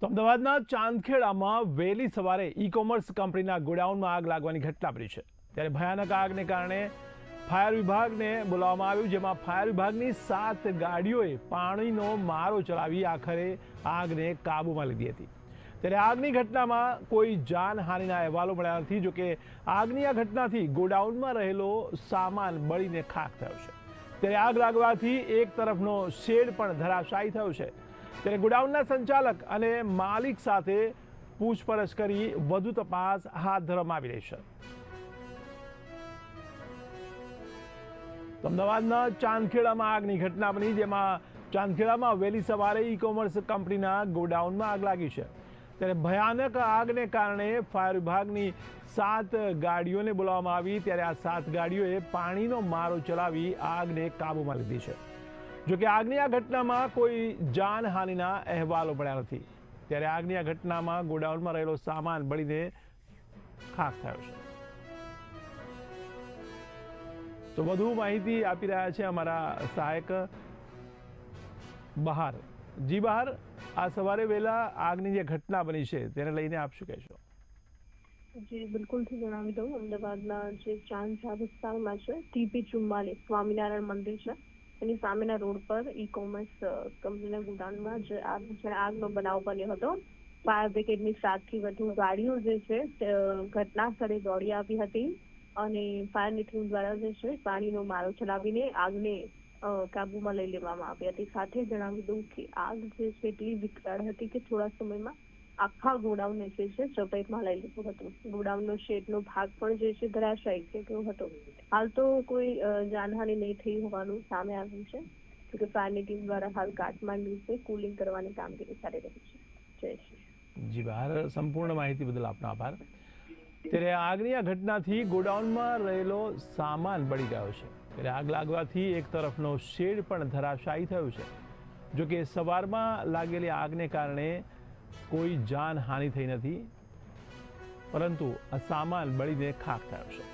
તો અમદાવાદના ચાંદખેડામાં વહેલી સવારે ઈ કોમર્સ કંપનીના ગોડાઉનમાં આગ લાગવાની ઘટના બની છે. ત્યારે ભયાનક આગને કારણે ફાયર વિભાગને બોલાવવામાં આવ્યું, જેમાં ફાયર વિભાગની સાત ગાડીઓએ પાણીનો મારો ચલાવી આખરે આગને કાબૂમાં લીધી હતી. ત્યારે આગની ઘટનામાં કોઈ જાનહાનિના અહેવાલો મળ્યા નથી, જોકે આગની આ ઘટનાથી ગોડાઉનમાં રહેલો સામાન બળીને ખાખ થયો છે. ત્યારે આગ લાગવાથી એક તરફનો શેડ પણ ધરાશાયી થયો છે. ત્યારે ગોડાઉનના સંચાલક અને માલિક સાથે પૂછપરછ કરી વધુ તપાસ હાથ ધરવામાં આવી રહી છે. અમદાવાદના ચાંદખેડામાં આગની ઘટના બની, જેમાં ચાંદખેડામાં વહેલી સવારે ઈ કોમર્સ કંપનીના ગોડાઉનમાં આગ લાગી છે. ત્યારે ભયાનક આગને કારણે ફાયર વિભાગની સાત ગાડીઓને બોલાવવામાં આવી. ત્યારે આ સાત ગાડીઓએ પાણીનો મારો ચલાવી આગને કાબૂમાં લીધી છે. જોકે આગની આ ઘટનામાં કોઈ જાનહાનિના અહેવાલો મળ્યા નથી. ત્યારે આગની આ ઘટનામાં ગોડાઉનમાં રહેલો સામાન બળીને ખાખ થયો છે. તો વધુ માહિતી આપી રહ્યા છે અમારા સહાયક બહાર. જી બહાર, આ સવારે વહેલા આગની જે ઘટના બની છે તેને લઈને આપ શું કહેશો? જી બિલકુલથી જણાવી દઉં. અમદાવાદના જે ચાંદસા વિસ્તારમાં છે ટીપી ચુમ્માલી સ્વામિનારાયણ મંદિર છે. એની સામેના રોડ પર ઈ કોમર્સ કંપનીના ગોડાઉનમાં જે આગ જ્યારે આગનો બનાવ બન્યો હતો ફાયર બ્રિગેડની સાતથી વધુ ગાડીઓ જે છે ઘટના સ્થળે દોડી આવી હતી અને ફાયરની ટીમ દ્વારા જે છે, પાણીનો મારો ચલાવીને આગને કાબુમાં લઈ લેવામાં આવી હતી. સાથે જણાવી દઉં કે આગ જે છે એટલી વિકરાળ હતી કે થોડા સમયમાં આખા ગોડાઉનને જે છે, ચપેટમાં લઈ લીધું હતું. ગોડાઉનનો શેડનો ભાગ પણ જે છે, ધરાશાયી થઈ ગયો હતો. હાલ તો કોઈ જાનહાનિ નહીં થઈ હોવાનું સામે આવ્યું છે. જોકે ફાયરની ટીમ દ્વારા હાલ કાઠમાંડુ છે કુલિંગ કરવાની કામગીરી ચાલી રહી છે. જય શ્રી જી, બહાર સંપૂર્ણ માહિતી બદલ આપનો આભાર. ત્યારે આગની આ ઘટનાથી ગોડાઉનમાં રહેલો સામાન બળી ગયો છે. ત્યારે આગ લાગવાથી એક તરફનો શેડ પણ ધરાશાયી થયો છે. જોકે સવારમાં લાગેલી આગને કારણે કોઈ જાનહાનિ થઈ નથી પરંતુ આ સામાન બળીને ખાખ થયો છે.